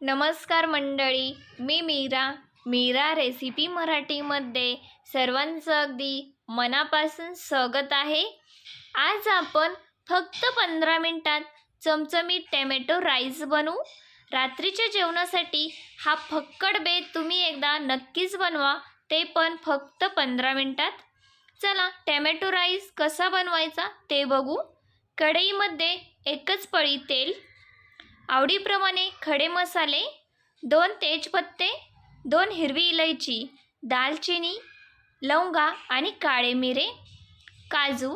नमस्कार मंडळी मी मीरा. मीरा रेसिपी मराठीमध्ये सर्वांचं अगदी मनापासून स्वागत आहे. आज आपण फक्त पंधरा मिनटात चमचमीत टॅमॅटो राईस बनवू. रात्रीच्या जेवणासाठी हा फक्कड बेत तुम्ही एकदा नक्कीच बनवा ते पण फक्त पंधरा मिनटात. चला टॅमॅटो राईस कसा बनवायचा ते बघू. कढईमध्ये एकच पळी तेल आवडीप्रमाणे खडे मसाले दोन तेजपत्ते दोन हिरवी इलायची दालचिनी लवंगा आणि काळे मिरे काजू.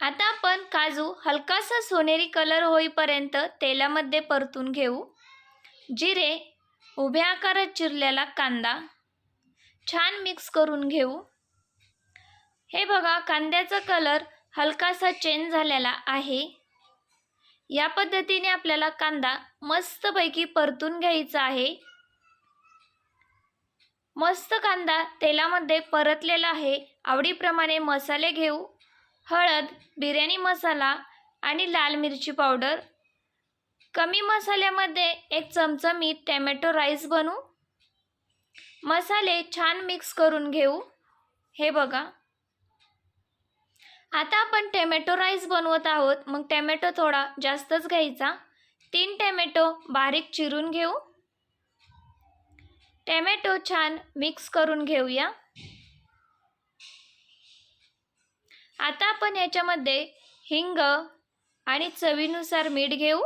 आता आपण काजू हलकासा सोनेरी कलर होईपर्यंत तेलामध्ये परतून घेऊ. जिरे उभ्या आकारात चिरलेला कांदा छान मिक्स करून घेऊ. हे बघा कांद्याचा कलर हलकासा चेंज झालेला आहे. या पद्धतीने आपल्याला कांदा मस्तपैकी परतून घ्यायचा आहे. मस्त कांदा तेलामध्ये परतलेला आहे. आवडीप्रमाणे मसाले घेऊ. हळद बिर्याणी मसाला आणि लाल मिरची पावडर. कमी मसाल्यामध्ये एक चमचमीत टॅमॅटो राईस बनवू. मसाले छान मिक्स करून घेऊ. हे बघा. आता आपण टॅमॅटो राईस बनवत आहोत. मग टॅमॅटो थोडा जास्तच घ्यायचा. तीन टॅमॅटो बारीक चिरून घेऊ. टॅमॅटो छान मिक्स करून घेऊया. आता आपण याच्यामध्ये हिंग आणि चवीनुसार मीठ घेऊ.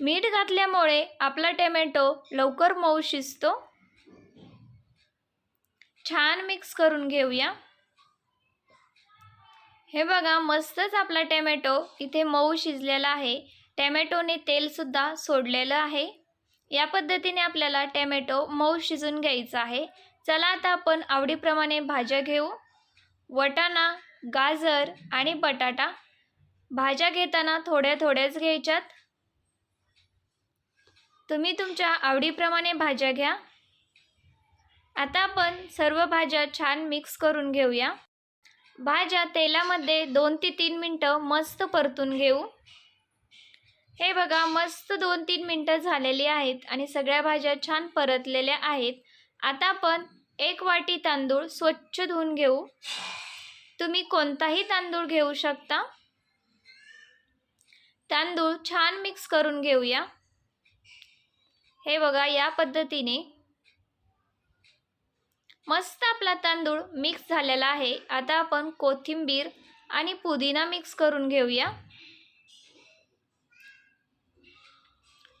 मीठ घातल्यामुळे आपला टॅमॅटो लवकर मऊ शिजतो. छान मिक्स करून घेऊया. हे बघा मस्तच आपला टॅमॅटो इथे मऊ शिजलेला आहे. टॅमॅटोने तेलसुद्धा सोडलेलं आहे. या पद्धतीने आपल्याला टॅमॅटो मऊ शिजून घ्यायचा आहे. चला आता आपण आवडीप्रमाणे भाज्या घेऊ. वटाणा गाजर आणि बटाटा. भाज्या घेताना थोड्या थोड्याच घ्यायच्यात. तुम्ही तुमच्या आवडीप्रमाणे भाज्या घ्या. आता आपण सर्व भाज्या छान मिक्स करून घेऊया. भाज्या तेलामध्ये दोन ते तीन मिनटं मस्त परतून घेऊ. हे बघा मस्त दोन तीन मिनटं झालेली आहेत आणि सगळ्या भाज्या छान परतलेल्या आहेत. आता आपण एक वाटी तांदूळ स्वच्छ धुवून घेऊ. तुम्ही कोणताही तांदूळ घेऊ शकता. तांदूळ छान मिक्स करून घेऊया. हे बघा या पद्धतीने मस्त आपला तांदूळ मिक्स झालेला आहे. आता आपण कोथिंबीर आणि पुदिना मिक्स करून घेऊया.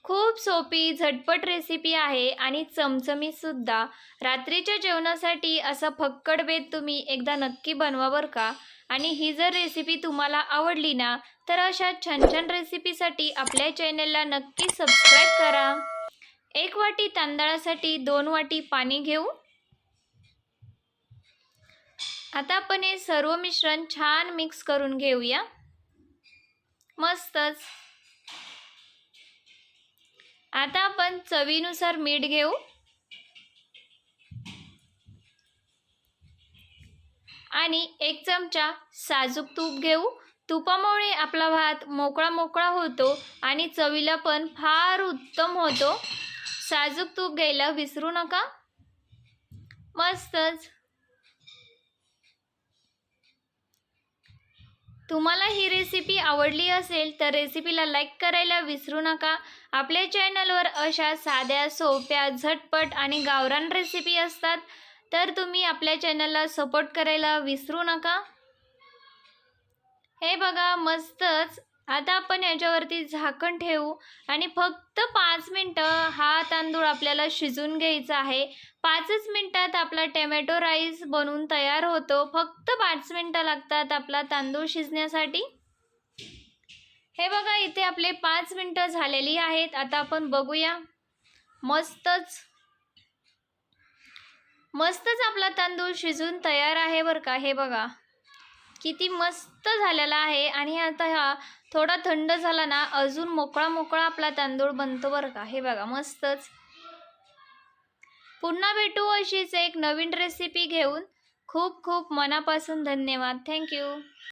खूप सोपी झटपट रेसिपी आहे आणि चमचमीसुद्धा रात्रीच्या जेवणासाठी असं फक्कड बेत तुम्ही एकदा नक्की बनवा बरं का. आणि ही जर रेसिपी तुम्हाला आवडली ना तर अशा छान छान रेसिपीसाठी आपल्या चॅनलला नक्की सबस्क्राईब करा. एक वाटी तांदळासाठी दोन वाटी पाणी घेऊ. आता आपण हे सर्व मिश्रण छान मिक्स करून घेऊया. मस्तच. आता आपण चवीनुसार मीठ घेऊ. आणि एक चमचा साजूक तूप घेऊ. तुपामुळे आपला भात मोकळा मोकळा होतो आणि चवीला पण फार उत्तम होतो. साजूक तूप घ्यायला विसरू नका. मस्तच. तुम्हाला ही रेसिपी आवडली असेल तर रेसिपीला लाईक करायला विसरू नका. आपल्या चॅनलवर अशा साध्या सोप्या झटपट आणि गावरान रेसिपी असतात तर तुम्ही आपल्या चॅनलला सपोर्ट करायला विसरू नका. हे बघा मस्तच आता आपण याच्यावरती झाकण ठेवू आणि फक्त पाच मिनटं हा तांदूळ आपल्याला शिजून घ्यायचा आहे. पाचच मिनटात आपला टॅमॅटो राईस बनवून तयार होतो. फक्त पाच मिनटं लागतात आपला तांदूळ शिजण्यासाठी. हे बघा इथे आपले पाच मिनटं झालेली आहेत. आता आपण बघूया. मस्तच. मस्तच आपला तांदूळ शिजून तयार आहे बरं का. हे बघा. किती मस्त झालेला आहे. आणि आता हा थोडा थंड झाला ना अजून मोकळा मोकळा आपला तांदूळ बनतो बरं का. हे बघा मस्तच. पुन्हा भेटू अशीच एक नवीन रेसिपी घेऊन. खूप खूप मनापासून धन्यवाद. थँक्यू